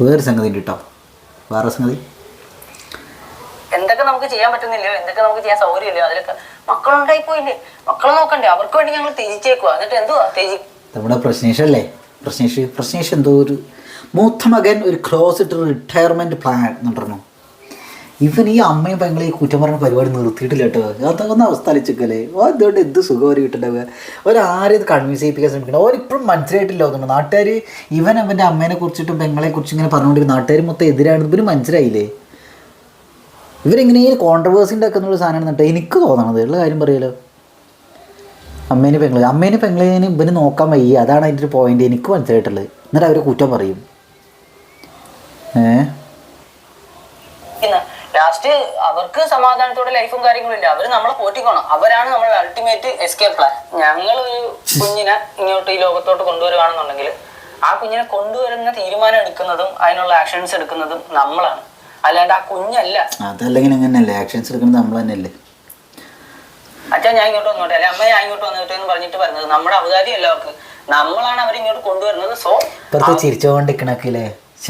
വേറെ സംഗതി ഉണ്ട് കേട്ടോ വേറെ സംഗതി? എന്തൊക്കെ നമുക്ക് ചെയ്യാൻ പറ്റുന്നില്ലയോ എന്തൊക്കെ നമുക്ക് ചെയ്യാൻ സൗകര്യമില്ലയോ അതിലൊക്കെ മക്കളുണ്ടായി പോയില്ലേ മക്കളെ നോക്കണ്ടേ അവർക്ക് വേണ്ടി ഞങ്ങൾ ത്യജിച്ചേക്കുവാ. എന്നിട്ട് എന്തുവാ ത്യജി നമ്മുടെ പ്രശ്നേഷല്ലേ? പ്രശ്നേഷ് പ്രശ്നേഷ് എന്തോ ഒരു മൂത്ത മകൻ ഒരു ക്ലോസ് ഇട്ട് റിട്ടയർമെന്റ് പ്ലാൻ എന്ന് പറഞ്ഞു? ഇവൻ ഈ അമ്മയും പെങ്ങളെ ഈ കുറ്റം പറഞ്ഞ പരിപാടി നിർത്തിയിട്ടില്ല കേട്ടോ. ഒന്ന് അവസ്ഥ അലിച്ചല്ലേ ഓ എന്തുകൊണ്ട് എന്ത് സുഖം കിട്ടുണ്ടാവുക ഒരാരും ഇത് കൺവിൻസ് ചെയ്യിപ്പിക്കാൻ ശ്രമിക്കണം ഓരിപ്പോഴും മനസ്സിലായിട്ടില്ല തോന്നുന്നു നാട്ടുകാർ ഇവൻ അവന്റെ അമ്മേനെ കുറിച്ചിട്ടും പെങ്ങളെ കുറിച്ച് ഇങ്ങനെ പറഞ്ഞുകൊണ്ടിരിക്കും നാട്ടുകാർ മൊത്തം എതിരാണ്. ഇവന് മനസ്സിലായില്ലേ? ഇവരെങ്ങനെയും കോൺട്രവേഴ്സി ഉണ്ടാക്കുന്ന ഒരു സാധനം എന്നിട്ട് എനിക്ക് തോന്നണത്. ഉള്ള കാര്യം പറയാലോ അമ്മേനെ പെങ്ങളെ അമ്മേനെ പെങ്ങളെ ഇവന് നോക്കാൻ വയ്യ. അതാണ് അതിന്റെ ഒരു പോയിന്റ് എനിക്ക് മനസ്സിലായിട്ടുള്ളത്. എന്നിട്ട് അവർ കുറ്റം പറയും ഏ ലാസ്റ്റ് അവർക്ക് സമാധാനത്തോടെ ലൈഫും കാര്യങ്ങളും ഇല്ല. അവർ നമ്മളെ പോറ്റിക്കോണം. അവരാണ് നമ്മൾ അൾട്ടിമേറ്റ് എസ്കേപ്പ് പ്ലാൻ ഞങ്ങൾ ഒരു കുഞ്ഞിനെ ഇങ്ങോട്ട് ഈ ലോകത്തോട്ട് കൊണ്ടുവരുവാണെന്നുണ്ടെങ്കിൽ ആ കുഞ്ഞിനെ കൊണ്ടുവരുന്ന തീരുമാനം എടുക്കുന്നതും അതിനുള്ള ആക്ഷൻസ് എടുക്കുന്നതും നമ്മളാണ്. അല്ലാണ്ട് ആ കുഞ്ഞല്ല. അതല്ലെങ്കിൽ അങ്ങനെയല്ലേ ആക്ഷൻസ് എടുക്കുന്നത് നമ്മൾ തന്നെയല്ലേ? അച്ഛൻ ഞാൻ ഇങ്ങോട്ട് വന്നോട്ടെ. അല്ലെ അമ്മ ഞാൻ ഇങ്ങോട്ട് വന്നോട്ടെ എന്ന് പറഞ്ഞിട്ട് പറഞ്ഞത് നമ്മുടെ അവതാരിയല്ല അവർക്ക്? നമ്മളാണ് അവരിങ്ങോട്ട് കൊണ്ടുവരുന്നത്. സോ ചിരിച്ചോണ്ടിരിക്കണക്കില്ലേ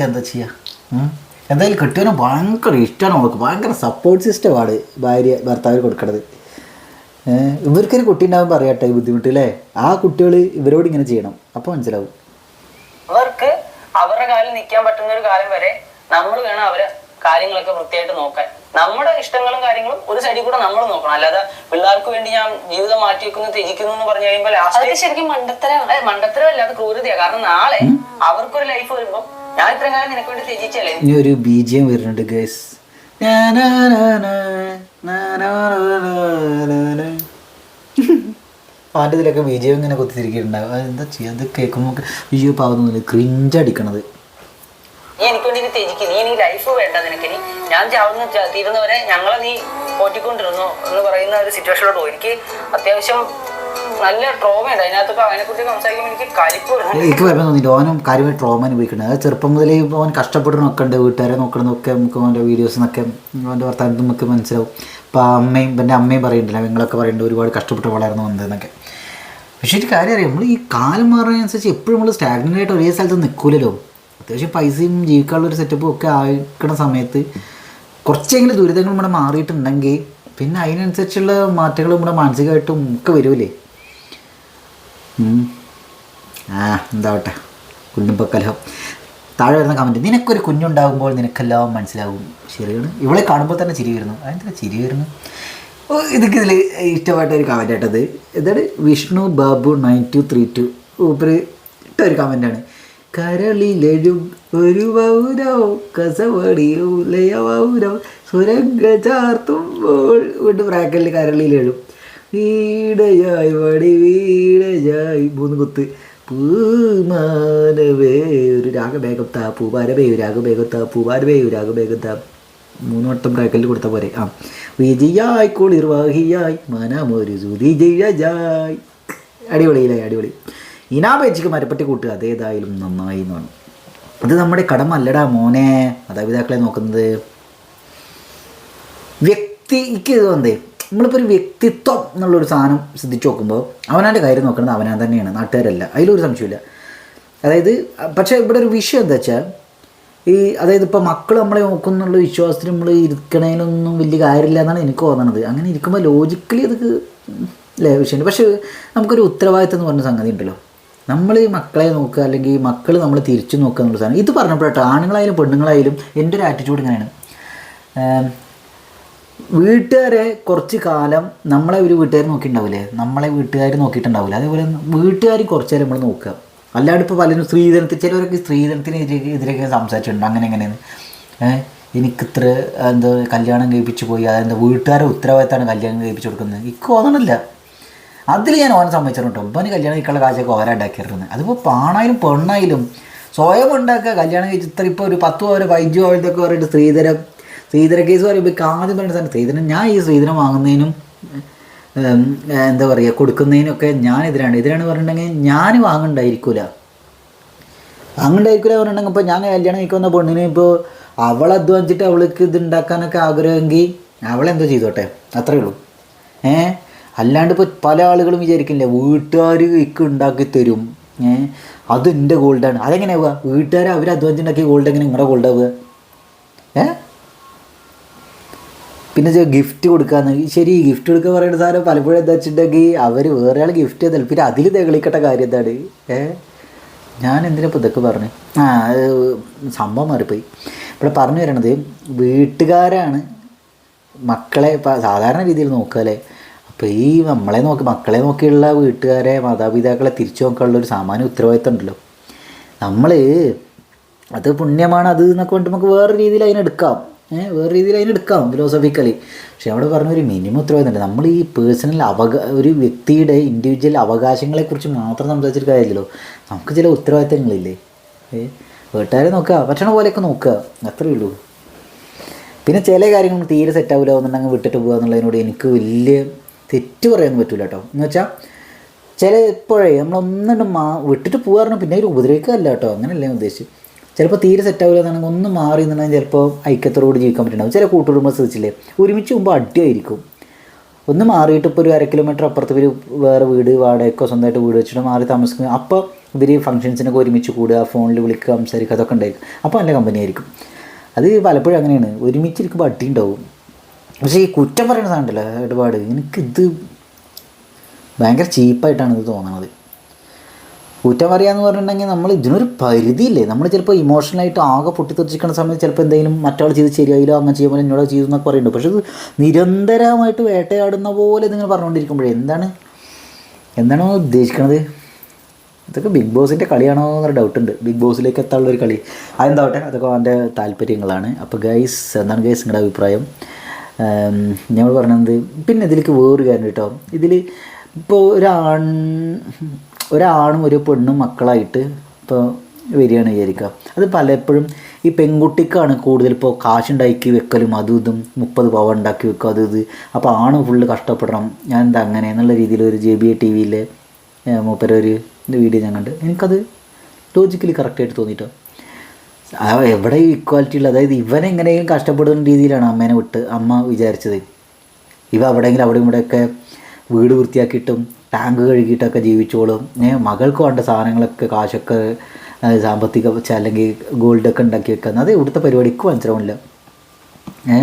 എന്താ ചെയ്യാ? എന്തായാലും കെട്ടിയവനെ ഭയങ്കര ഇഷ്ടമാണ് അവൾക്ക്. ഭയങ്കര സപ്പോർട്ട് സിസ്റ്റമാണ് ഭാര്യ ഭർത്താവിന് കൊടുക്കണത്. ഇവർക്കൊരു കുട്ടി ഉണ്ടാകുമ്പോൾ പറയട്ടെ ഈ ബുദ്ധിമുട്ട് അല്ലേ ആ കുട്ടികൾ ഇവരോട് ഇങ്ങനെ ചെയ്യണം. അപ്പോൾ മനസ്സിലാവും. അവർക്ക് അവരുടെ കാലിൽ നിൽക്കാൻ പറ്റുന്ന ഒരു കാലം വരെ നമ്മൾ വേണം അവരെ കാര്യങ്ങളൊക്കെ വൃത്തിയായിട്ട് നോക്കാൻ. നമ്മുടെ ഇഷ്ടങ്ങളും കാര്യങ്ങളും ഒരു സൈഡിൽ കൂടെ നമ്മൾ നോക്കണം. അല്ലാതെ പിള്ളേർക്ക് വേണ്ടി ഞാൻ ജീവിതം മാറ്റി വെക്കുന്നു ത്യജിക്കുന്നു എന്ന് പറഞ്ഞു കഴിയുമ്പോൾ ലാസ്റ്റ് ശരിക്കും മണ്ടത്തരമാണ്. അത് മണ്ടത്തരമല്ല അത് ക്രൂരതയാ. കാരണം നാളെ അവർക്കൊരു ലൈഫ് വരുമ്പോ ഞാൻ ഇത്രയും കാലം നിനക്ക് വേണ്ടി ത്യജിച്ചല്ലേ? ഇനി ഒരു ബി ജി എം വരുന്നുണ്ട് ഗേസ് അവന്റെ ഇതിലൊക്കെ ബി ജി എം ഇങ്ങനെ കുത്തിരിക്കുന്നുണ്ടാവും എന്താ ചെയ്യുക അത് കേൾക്കുമ്പോൾ അയ്യോ പാവുന്നില്ല ക്രിഞ്ചടിക്കണത് നീ എനിക്ക് വേണ്ടി ഇനി ത്യജിക്കും. നീ ലൈഫ് വേണ്ട നിനക്ക് ഞാൻ ചാവുന്ന തീരുന്നവരെ ഞങ്ങളെ നീ പോറ്റിക്കൊണ്ടിരുന്നു എന്ന് പറയുന്ന ഒരു സിറ്റുവേഷനിലോട്ട് പോയി. എനിക്ക് അത്യാവശ്യം എനിക്ക് കലിപ്പ് തോന്നിയിട്ട് ഓനും കാര്യമായി ട്രോമ അനുഭവിക്കുന്നത് അത് ചെറുപ്പം മുതലേ ഓൻ കഷ്ടപ്പെടുന്നൊക്കെ ഉണ്ട്. വീട്ടുകാരെ നോക്കണമെന്നൊക്കെ നമുക്ക് അവന്റെ വീഡിയോസ് എന്നൊക്കെ അവന്റെ വർത്തമാനത്തിൽ നമുക്ക് മനസ്സിലാവും. അപ്പോൾ അമ്മയും എന്റെ അമ്മയും പറയുന്നുണ്ടല്ലോ നിങ്ങളൊക്കെ പറയുന്നുണ്ട് ഒരുപാട് കഷ്ടപ്പെട്ട് വളർന്നു വന്നതെന്നൊക്കെ. പക്ഷേ ഒരു കാര്യം അറിയാം? നമ്മൾ ഈ കാലം മാറുന്നതിനനുസരിച്ച് എപ്പോഴും നമ്മൾ സ്റ്റാഗ്നന്റ് ആയിട്ട് ഒരേ സ്ഥലത്ത് നിൽക്കൂലല്ലോ അത്യാവശ്യം പൈസയും ജീവിക്കാനുള്ള ഒരു സെറ്റപ്പും ഒക്കെ ആയിക്കണ സമയത്ത് കുറച്ചെങ്കിലും ദുരിതങ്ങൾ നമ്മുടെ മാറിയിട്ടുണ്ടെങ്കിൽ പിന്നെ അതിനനുസരിച്ചുള്ള മാറ്റങ്ങൾ നമ്മുടെ മാനസികമായിട്ടും ഒക്കെ വരുമല്ലേ. ആ എന്താവട്ടെ. കുഞ്ഞുമ്പക്കലഹം. താഴെ വരുന്ന കമന്റ് നിനക്കൊരു കുഞ്ഞുണ്ടാകുമ്പോൾ നിനക്കെല്ലാം മനസ്സിലാകും ശരിയാണ്? ഇവളെ കാണുമ്പോൾ തന്നെ ചിരി വരുന്നു. അതെന്താ ചിരി വരുന്നു? ഓ ഇതൊക്കെ ഇതിൽ ഇഷ്ടപ്പെട്ട ഒരു കമന്റ് ആട്ടത് ഇതാണ് Vishnu Babu nine two three two. ഊപ്പര് ഇട്ട ഒരു കമന്റാണ് കരളിലെഴും ഒരു വൗരോ കസവടിയോ ലയവൗരോ സുരംഗ ചാർത്തുമ്പോൾ വീണ്ടും ബ്രാക്കറ്റിൽ കരളിലെഴും. വീടയായി വടി വീടയായി മൂന്ന് കുത്ത്. പൂമാനവേ ഒരു രാഗബേഗം താ പൂവാരവേ ഒരു രാഗബേഗം താ പൂവാരവേ ഒരു രാഗബേഗം താ. മൂന്ന് വട്ടം ബ്രാക്കറ്റിൽ കൊടുത്ത പോലെ. ആ. വിജയായി കുളിർവാഹിയായി മനമൊരു സുതി ജയജായ്. അടിപൊളിയില്ലേ അടിപൊളി. ഇനാപേച്ചിക്ക് മരപ്പെട്ടി കൂട്ടുക അതേതായാലും നന്നായി എന്നാണ് അത് നമ്മുടെ കടമല്ലടാ മോനെ. മാതാപിതാക്കളെ നോക്കുന്നത്. വ്യക്തിക്ക് ഇത് വന്നേ. നമ്മളിപ്പോൾ ഒരു വ്യക്തിത്വം എന്നുള്ളൊരു സാധനം ശ്രദ്ധിച്ച് നോക്കുമ്പോൾ അവനാന്റെ കാര്യം നോക്കുന്നത് അവനാൻ തന്നെയാണ് നാട്ടുകാരല്ല അതിലൊരു സംശയമില്ല അതായത് പക്ഷേ ഇവിടെ ഒരു വിഷയം എന്താ വെച്ചാൽ ഈ അതായത് ഇപ്പോൾ മക്കൾ നമ്മളെ നോക്കുന്നുള്ള വിശ്വാസത്തിൽ നമ്മൾ ഇരിക്കണേലൊന്നും വലിയ കാര്യമില്ല എന്നാണ് എനിക്ക് തോന്നണത് അങ്ങനെ ഇരിക്കുമ്പോൾ ലോജിക്കലി അത് അല്ലേ വിഷയമുണ്ട്. പക്ഷേ നമുക്കൊരു ഉത്തരവാദിത്തം എന്ന് പറഞ്ഞ സംഗതി ഉണ്ടല്ലോ. നമ്മൾ മക്കളെ നോക്കുക അല്ലെങ്കിൽ മക്കൾ നമ്മൾ തിരിച്ചു നോക്കുക എന്നുള്ള സാധനം. ഇത് പറഞ്ഞപ്പോഴട്ടോ ആണുങ്ങളായാലും പെണ്ണുങ്ങളായാലും എന്റെ ഒരു ആറ്റിറ്റ്യൂഡ് ഇങ്ങനെയാണ്. വീട്ടുകാരെ കുറച്ച് കാലം നമ്മളെ ഒരു വീട്ടുകാർ നോക്കിയിട്ടുണ്ടാവില്ലേ? നമ്മളെ വീട്ടുകാർ നോക്കിയിട്ടുണ്ടാവില്ല? അതേപോലെ വീട്ടുകാർ കുറച്ച് നേരം നമ്മൾ നോക്കുക. അല്ലാണ്ട് ഇപ്പോൾ പലരും സ്ത്രീധനത്തിൽ ചിലവരൊക്കെ സ്ത്രീധനത്തിന് എതിരെയൊക്കെ സംസാരിച്ചിട്ടുണ്ട്. അങ്ങനെ എങ്ങനെയാണ് എനിക്കിത്ര എന്താ കല്യാണം കഴിപ്പിച്ച് പോയി അതെന്താ വീട്ടുകാരെ ഉത്തരവാദിത്തമാണ് കല്യാണം കഴിപ്പിച്ച് കൊടുക്കുന്നത്? എനിക്ക് തോന്നണില്ല. അതിൽ ഞാൻ ഓനെ സമ്മതിച്ചിട്ടുണ്ട് ഒമ്പന് കല്യാണം കഴിക്കാനുള്ള കാശൊക്കെ ഓരോ ഉണ്ടാക്കിയിരുന്നത് അതിപ്പോൾ പാണായാലും പെണ്ണായാലും സ്വയം ഉണ്ടാക്കുക. കല്യാണം കഴിച്ച് ഇത്ര ഇപ്പോൾ ഒരു പത്ത് പവന് പതിനഞ്ച് പവനത്തൊക്കെ പറഞ്ഞിട്ട് സ്ത്രീധരം സ്ത്രീധര കേസ് പറയുമ്പോൾ ആദ്യം പറയുന്ന സാധനം ശ്രീധരൻ ഞാൻ ഈ ശ്രീധരൻ വാങ്ങുന്നതിനും എന്താ പറയുക കൊടുക്കുന്നതിനൊക്കെ ഞാൻ എതിരാണ് എതിരാണ് പറഞ്ഞിട്ടുണ്ടെങ്കിൽ ഞാൻ വാങ്ങണ്ടായിരിക്കൂല. വാങ്ങണ്ടായിരിക്കില്ല പറഞ്ഞിട്ടുണ്ടെങ്കിൽ ഇപ്പോൾ ഞാൻ കല്യാണം കഴിക്കുന്ന പെണ്ണിന് ഇപ്പോൾ അവൾ അധ്വാനിച്ചിട്ട് അവൾക്ക് ഇത് ഉണ്ടാക്കാനൊക്കെ ആഗ്രഹമെങ്കിൽ അവളെന്തോ ചെയ്തോട്ടെ? അത്രേ ഉള്ളൂ. ഏ? അല്ലാണ്ട് ഇപ്പോൾ പല ആളുകളും വിചാരിക്കില്ല വീട്ടുകാർ ഇക്ക് ഉണ്ടാക്കി തരും. ഏ? അത് എന്റെ ഗോൾഡാണ് അതെങ്ങനെയാവുക വീട്ടുകാർ അവർ അധ്വാനിച്ചുണ്ടാക്കിയ ഗോൾഡ് എങ്ങനെ നിങ്ങളുടെ ഗോൾഡ് ആവുക? ഏ? പിന്നെ ഗിഫ്റ്റ് കൊടുക്കാന്ന്. ശരി ഗിഫ്റ്റ് കൊടുക്കുക പറയുന്ന സാധനം പലപ്പോഴും എന്താ വെച്ചിട്ടുണ്ടെങ്കിൽ അവർ വേറെ ആൾ ഗിഫ്റ്റ് ചെയ്താൽ പിന്നെ അതിൽ തെളിക്കട്ട കാര്യം എന്താണ്? ഏ? ഞാൻ എന്തിനാ ഇതൊക്കെ പറഞ്ഞു? ആ സംഭവം മാറിപ്പോയി. ഇവിടെ പറഞ്ഞു വരണത് വീട്ടുകാരാണ് മക്കളെ സാധാരണ രീതിയിൽ നോക്കുക അല്ലേ? അപ്പോൾ ഈ നമ്മളെ നോക്കി മക്കളെ നോക്കിയുള്ള വീട്ടുകാരെ മാതാപിതാക്കളെ തിരിച്ചു നോക്കാനുള്ള ഒരു സാമാന്യ ഉത്തരവാദിത്തം ഉണ്ടല്ലോ. നമ്മൾ അത് പുണ്യമാണ് അത് എന്നൊക്കെ കൊണ്ട് നമുക്ക് വേറെ രീതിയിൽ അതിനെടുക്കാം വേറെ രീതിയിൽ അതിനെടുക്കാം ഫിലോസഫിക്കലി പക്ഷെ അവിടെ പറഞ്ഞ ഒരു മിനിമം ഉത്തരവാദിത്തമുണ്ട്. നമ്മൾ ഈ പേഴ്സണൽ അവകാ ഒരു വ്യക്തിയുടെ ഇൻഡിവിജ്വൽ അവകാശങ്ങളെക്കുറിച്ച് മാത്രം സംസാരിച്ചിട്ട് കാര്യമില്ലല്ലോ. നമുക്ക് ചില ഉത്തരവാദിത്തങ്ങളില്ലേ? വീട്ടുകാരെ നോക്കുക ഭക്ഷണം പോലെയൊക്കെ നോക്കുക. അത്രയേ ഉള്ളൂ. പിന്നെ ചില കാര്യങ്ങൾ തീരെ സെറ്റാവില്ല എന്നുണ്ടെങ്കിൽ വിട്ടിട്ട് പോകുക എന്നുള്ളതിനോട് എനിക്ക് വലിയ തെറ്റ് പറയാൻ പറ്റില്ല കേട്ടോ. എന്ന് വെച്ചാൽ ചില ഇപ്പോഴേ നമ്മളൊന്നും മാ വിട്ടിട്ട് പോകാറുണ്ട് പിന്നെ ഒരു ഉപദ്രവിക്കാറില്ല കേട്ടോ. അങ്ങനെയല്ല ഞാൻ ഉദ്ദേശിച്ചു ചിലപ്പോൾ തീരെ സെറ്റ് എന്നാണെങ്കിൽ ഒന്ന് മാറി എന്നുണ്ടെങ്കിൽ ചിലപ്പോൾ ഐക്യത്തോടുകൂടി ജീവിക്കാൻ പറ്റുന്നുണ്ടാവും. ചില കൂട്ടുകുടുംബം ശ്രദ്ധിച്ചില്ലേ ഒരുമിച്ച് മുമ്പ് അടിയായിരിക്കും. ഒന്ന് മാറിയിട്ട് ഇപ്പോൾ ഒരു അര കിലോമീറ്റർ അപ്പുറത്ത് ഇവർ വേറെ വീട് വാടകയ്ക്കോ സ്വന്തമായിട്ട് വീട് വെച്ചിട്ട് മാറി താമസിക്കുന്നത് അപ്പോൾ ഇവർ ഫംഗ്ഷൻസിനൊക്കെ ഒരുമിച്ച് കൂടുക ഫോണിൽ വിളിക്കുക സംസാരിക്കുക അതൊക്കെ ഉണ്ടായിരിക്കും. അപ്പോൾ നല്ല കമ്പനി ആയിരിക്കും. അത് പലപ്പോഴും അങ്ങനെയാണ്. ഒരുമിച്ചിരിക്കുമ്പോൾ അടി ഉണ്ടാവും. പക്ഷേ ഈ കുറ്റം പറയുന്ന ഇടപാട് എനിക്കിത് ഭയങ്കര ചീപ്പായിട്ടാണ് ഇത് തോന്നണത്. കുറ്റം പറയാന്ന് പറഞ്ഞിട്ടുണ്ടെങ്കിൽ നമ്മൾ ഇതിനൊരു പരിധിയില്ലേ? നമ്മൾ ചിലപ്പോൾ ഇമോഷണലായിട്ട് ആകെ പൊട്ടിത്തെറിച്ചിരിക്കുന്ന സമയത്ത് ചിലപ്പോൾ എന്തെങ്കിലും മറ്റാൾ ചെയ്ത് ശരിയായില്ല അങ്ങനെ ചെയ്യുമ്പോൾ എന്നോട് ചെയ്തു എന്നൊക്കെ പറയുന്നുണ്ട്. പക്ഷേ ഇത് നിരന്തരമായിട്ട് വേട്ടയാടുന്ന പോലെ നിങ്ങൾ പറഞ്ഞുകൊണ്ടിരിക്കുമ്പോഴേ എന്താണ്? എന്താണോ ഉദ്ദേശിക്കണത്? ഇതൊക്കെ ബിഗ് ബോസിന്റെ കളിയാണോ എന്നൊരു ഡൗട്ട് ഉണ്ട്. ബിഗ് ബോസിലേക്ക് എത്താനുള്ള ഒരു കളി. അതെന്താവട്ടെ? അതൊക്കെ അവന്റെ താല്പര്യങ്ങളാണ്. അപ്പോൾ ഗൈസ് എന്താണ് ഗൈസ് നിങ്ങളുടെ അഭിപ്രായം? ഞങ്ങൾ പറഞ്ഞത് പിന്നെ ഇതിലേക്ക് വേറൊരു കാര്യം കേട്ടോ. ഇതിൽ ഇപ്പോൾ ഒരാൺ ഒരാണും ഒരു പെണ്ണും മക്കളായിട്ട് ഇപ്പോൾ വരികയാണ് വിചാരിക്കുക. അത് പലപ്പോഴും ഈ പെൺകുട്ടിക്കാണ് കൂടുതൽ ഇപ്പോൾ കാശുണ്ടാക്കി വെക്കലും അതും ഇതും മുപ്പത് പവ ഉണ്ടാക്കി വെക്കുക അത് ഇത്. അപ്പോൾ ആണ് ഫുള്ള് കഷ്ടപ്പെടണം. ഞാൻ എന്താ അങ്ങനെ എന്നുള്ള രീതിയിൽ ഒരു ജെ ബി എ ടി വിയിലെ മൂപ്പര ഒരു വീഡിയോ ഞാൻ കണ്ട്. എനിക്കത് ലോജിക്കലി കറക്റ്റായിട്ട് തോന്നിയിട്ടോ എവിടെ ഇക്വാലിറ്റി ഉള്ളത്? അതായത് ഇവൻ എങ്ങനെയും കഷ്ടപ്പെടുന്ന രീതിയിലാണ് അമ്മേനെ വിട്ട് അമ്മ വിചാരിച്ചത്. ഇവ എവിടെയെങ്കിലും അവിടെ ഇവിടെയൊക്കെ വീട് വൃത്തിയാക്കിയിട്ടും ടാങ്ക് കഴുകിയിട്ടൊക്കെ ജീവിച്ചോളും. ഏ മകൾക്ക് വേണ്ട സാധനങ്ങളൊക്കെ കാശൊക്കെ സാമ്പത്തിക അല്ലെങ്കിൽ ഗോൾഡൊക്കെ ഉണ്ടാക്കി വെക്കുന്നത് അത് ഇവിടുത്തെ പരിപാടിക്ക് മനസ്സിലാവില്ല ഏ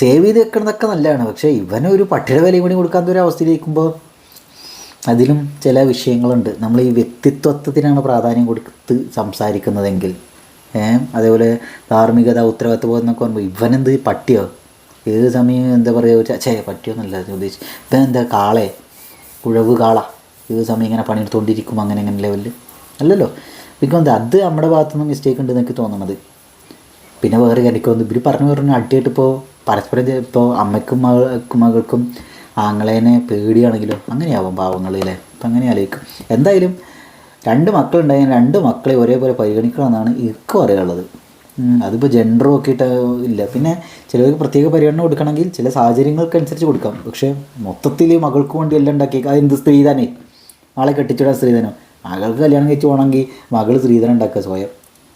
സേവ് ചെയ്ത് വെക്കണതൊക്കെ നല്ലതാണ്. പക്ഷേ ഇവനൊരു പട്ടിയുടെ വിലയും കൂടി കൊടുക്കാത്ത ഒരു അവസ്ഥയിലേക്കുമ്പോൾ അതിലും ചില വിഷയങ്ങളുണ്ട്. നമ്മൾ ഈ വ്യക്തിത്വത്തിനാണ് പ്രാധാന്യം കൊടുത്ത് സംസാരിക്കുന്നതെങ്കിൽ. ഏഹ് അതേപോലെ ധാർമ്മികത ഉത്തരവാദിത്വം എന്നൊക്കെ പറയുമ്പോൾ ഇവനെന്ത് പട്ടിയോ? ഏത് സമയം എന്താ പറയുക ചേ പറ്റിയൊന്നുമില്ല ചോദിച്ചു ഇപ്പം എന്താ കാളെ? കുഴവ് കാള. ഏത് സമയം ഇങ്ങനെ പണിയെടുത്തുകൊണ്ടിരിക്കും അങ്ങനെ അങ്ങനെ ലെവലിൽ അല്ലല്ലോ? ബിക്കോസ് അത് നമ്മുടെ ഭാഗത്തുനിന്ന് മിസ്റ്റേക്ക് ഉണ്ട് എനിക്ക് തോന്നണത്. പിന്നെ വേറെ കാര്യം വന്നു ഇവർ പറഞ്ഞു പറഞ്ഞു അടിയായിട്ട് ഇപ്പോൾ പരസ്പരം ഇപ്പോൾ അമ്മയ്ക്കും മകൾക്കും മകൾക്കും ആങ്ങളേനെ പേടിയാണെങ്കിലും അങ്ങനെയാവും പാവങ്ങളില്ലേ അപ്പം അങ്ങനെ ആലോചിക്കും. എന്തായാലും രണ്ട് മക്കളുണ്ടായാൽ രണ്ട് മക്കളെ ഒരേപോലെ പരിഗണിക്കണമെന്നാണ് എനിക്ക് പറയാനുള്ളത് ഉം, അതിപ്പോൾ ജെൻഡർ നോക്കിയിട്ട് ഇല്ല. പിന്നെ ചിലർക്ക് പ്രത്യേക പരിഗണന കൊടുക്കണമെങ്കിൽ ചില സാഹചര്യങ്ങൾക്കനുസരിച്ച് കൊടുക്കാം. പക്ഷേ മൊത്തത്തിൽ മകൾക്ക് വേണ്ടി എല്ലാം ഉണ്ടാക്കി അതെന്ത് സ്ത്രീധനേ? ആളെ കെട്ടിച്ചിടാൻ സ്ത്രീധനം. മകൾക്ക് കല്യാണം കഴിച്ച് പോകണമെങ്കിൽ മകൾ സ്ത്രീധനം ഉണ്ടാക്കുക സ്വയം.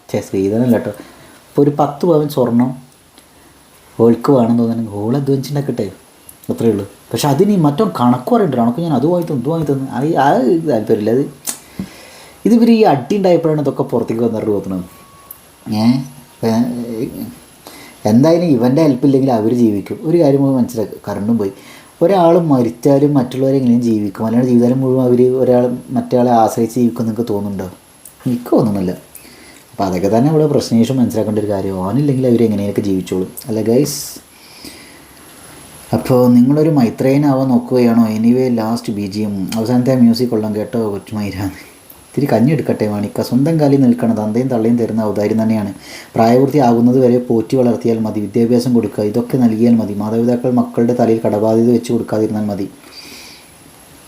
ചേ സ്ത്രീധനം അല്ല കേട്ടോ. ഇപ്പോൾ ഒരു പത്ത് പവൻ സ്വർണം ഓൾക്ക് വേണം തോന്നുന്നു ഓൾ അധ്വാനിച്ചുണ്ടാക്കട്ടെ അത്രയേ ഉള്ളൂ. പക്ഷെ അതിന് മറ്റോ കണക്ക് പറയണ്ട കണക്ക് ഞാൻ അത് വാങ്ങി തന്നു ഇത് വാങ്ങി തന്നു അത് ആ താല്പര്യമില്ല. അത് ഇതിവർ ഈ അടി ഉണ്ടായപ്പോഴാണ് ഇതൊക്കെ പുറത്തേക്ക് വന്നിട്ട് തോന്നുന്നത് ഏ ഏ, എന്തായാലും ഇവന്റെ ഹെൽപ്പ് ഇല്ലെങ്കിൽ അവർ ജീവിക്കും. ഒരു കാര്യം മനസ്സിലാക്കുക കറണ്ടും പോയി. ഒരാൾ മരിച്ചാലും മറ്റുള്ളവരെ എങ്ങനെയും ജീവിക്കും. അല്ലാണ്ട് ജീവിതം മുഴുവൻ അവർ ഒരാൾ മറ്റേ ആശ്രയിച്ച് ജീവിക്കും നിങ്ങൾക്ക് തോന്നുന്നുണ്ടോ? എനിക്ക് തോന്നുന്നില്ല. അപ്പോൾ അതൊക്കെ തന്നെ ഇവിടെ പ്രശ്നേഷം മനസ്സിലാക്കേണ്ട ഒരു കാര്യം. ഓനില്ലെങ്കിൽ അവർ എങ്ങനെയൊക്കെ ജീവിച്ചോളും. അല്ല ഗൈസ് അപ്പോൾ നിങ്ങളൊരു മൈത്രേനാവാൻ നോക്കുകയാണോ? Anyway last B G M അവസാനത്തെ മ്യൂസിക് കൊള്ളാം കേട്ടോ കൊച്ചുമൈരാന്ന് ഇത്തിരി കഞ്ഞി എടുക്കട്ടെ മാണിക്ക. സ്വന്തം കാലിൽ നിൽക്കണം. തന്തയും തള്ളയും തരുന്ന ഔദാര്യം തന്നെയാണ്. പ്രായപൂർത്തിയാകുന്നത് വരെ പോറ്റി വളർത്തിയാൽ മതി. വിദ്യാഭ്യാസം കൊടുക്കുക. ഇതൊക്കെ നൽകിയാൽ മതി. മാതാപിതാക്കൾ മക്കളുടെ തലയിൽ കടബാധ്യത വെച്ച് കൊടുക്കാതിരുന്നാൽ മതി.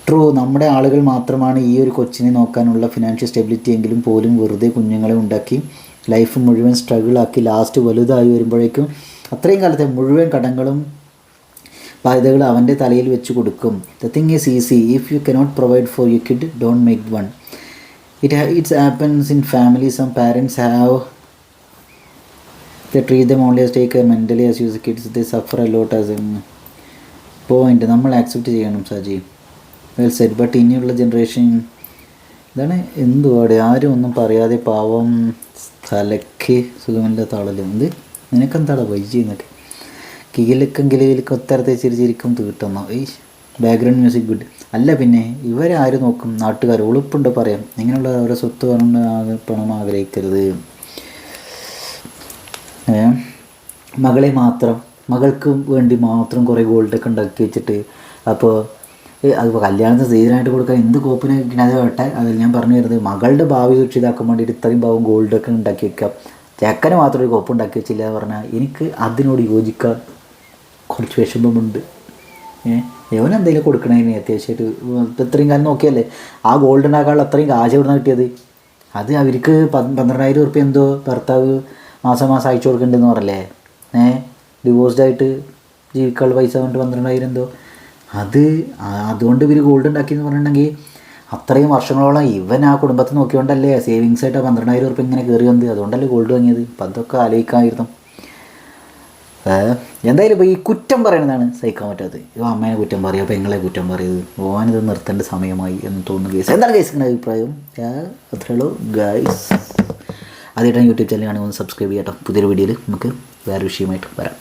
ട്രൂ നമ്മുടെ ആളുകൾ മാത്രമാണ് ഈ ഒരു കൊച്ചിനെ നോക്കാനുള്ള ഫിനാൻഷ്യൽ സ്റ്റെബിലിറ്റി എങ്കിലും പോലും വെറുതെ കുഞ്ഞുങ്ങളെ ഉണ്ടാക്കി ലൈഫ് മുഴുവൻ സ്ട്രഗിൾ ആക്കി ലാസ്റ്റ് വലുതായി വരുമ്പോഴേക്കും അത്രയും കാലത്തെ മുഴുവൻ കടങ്ങളും ബാധ്യതകൾ അവന്റെ തലയിൽ വെച്ച് കൊടുക്കും. The thing is easy if you cannot provide for you kid don't make one it it's happens in family some parents have the treat them only take care mentally as use kids the suffer a lot as point നമ്മൾ accept ചെയ്യണം Saji. Well set but ഇനിയുള്ള generation ഇതാണ് എന്തുവാടെ ആരും ഒന്നും പറയാതെ പാവം തലക്ക് സുഖമില്ലാത്ത ആളല്ലേ? എന്ത്? നിനക്കെന്താടാ വൈജി കീലക്കും കിലയിലൊക്കെ ഒത്തരത്തെ ചിരിച്ചിരിക്കും തീട്ടുന്നോ ഈ ബാക്ക്ഗ്രൗണ്ട് മ്യൂസിക് ഗുഡ് അല്ല പിന്നെ ഇവരാരും നോക്കും? നാട്ടുകാർ ഒളിപ്പുണ്ട് പറയാം. ഇങ്ങനെയുള്ള അവരെ സ്വത്ത് ആക- പണം ആഗ്രഹിക്കരുത്? മകളെ മാത്രം മകൾക്ക് വേണ്ടി മാത്രം കുറേ ഗോൾഡൊക്കെ ഉണ്ടാക്കി വെച്ചിട്ട് അപ്പോൾ അത് കല്യാണത്തിന് സീസണായിട്ട് കൊടുക്കാൻ എന്ത് കോപ്പിനെ കിട്ടാതെ വേട്ടെ. അതിൽ ഞാൻ പറഞ്ഞു വരുന്നത് മകളുടെ ഭാവി സുരക്ഷിതാക്കാൻ വേണ്ടിയിട്ട് ഇത്രയും ഭാവം ഗോൾഡൊക്കെ ഉണ്ടാക്കി വെക്കാം ചെക്കന് മാത്രം ഒരു കോപ്പ് ഉണ്ടാക്കി വെച്ചില്ല എന്ന് പറഞ്ഞാൽ എനിക്ക് അതിനോട് യോജിക്കാൻ കുറച്ച് വിഷമമുണ്ട്. ഏഹ് യവൻ എന്തെങ്കിലും കൊടുക്കണതിന് അത്യാവശ്യമായിട്ട് ഇത്രയും കാലം നോക്കിയല്ലേ? ആ ഗോൾഡ് ഉണ്ടാക്കാനുള്ള അത്രയും കാശ് എവിടെ കിട്ടിയത്? അത് അവർക്ക് പന്ത് പന്ത്രണ്ടായിരം ഉറുപ്പ്യ എന്തോ ഭർത്താവ് മാസം മാസം അയച്ചു കൊടുക്കണ്ടെന്ന് പറഞ്ഞല്ലേ? ഏഹ് ഡിവോഴ്സ്ഡ് ആയിട്ട് ജീവിക്കാനുള്ള പൈസ കൊണ്ട് പന്ത്രണ്ടായിരം എന്തോ? അത് അതുകൊണ്ട് ഇവർ ഗോൾഡ് ഉണ്ടാക്കി എന്ന് പറഞ്ഞിട്ടുണ്ടെങ്കിൽ അത്രയും വർഷങ്ങളോളം ഇവൻ ആ കുടുംബത്തെ നോക്കിയോണ്ടല്ലേ സേവിങ്സ് ആയിട്ട് പന്ത്രണ്ടായിരം ഉറുപ്പ്യ ഇങ്ങനെ കയറി വന്നത്. അതുകൊണ്ടല്ലേ ഗോൾഡ് വാങ്ങിയത്. അപ്പം അതൊക്കെ ആലോചിക്കാമായിരുന്നു എന്തായാലും ഇപ്പോൾ ഈ കുറ്റം പറയുന്നതാണ് സഹിക്കാൻ പറ്റാത്തത്. ഇപ്പോൾ അമ്മേനെ കുറ്റം പറയുക പെങ്ങളെ കുറ്റം പറയുന്നത് ഓനിത് നിർത്തേണ്ട സമയമായി എന്ന് തോന്നുന്നു കേസ് എന്താണ് കേസ് നിങ്ങളുടെ അഭിപ്രായം? അത്രയുള്ളൂ ഗൈസ് ആദ്യമായിട്ടാണ് യൂട്യൂബ് ചാനൽ കാണുമ്പോൾ ഒന്ന് സബ്സ്ക്രൈബ് ചെയ്യട്ടോ. പുതിയൊരു വീഡിയോയിൽ നമുക്ക് വേറെ വിഷയമായിട്ട് വരാം.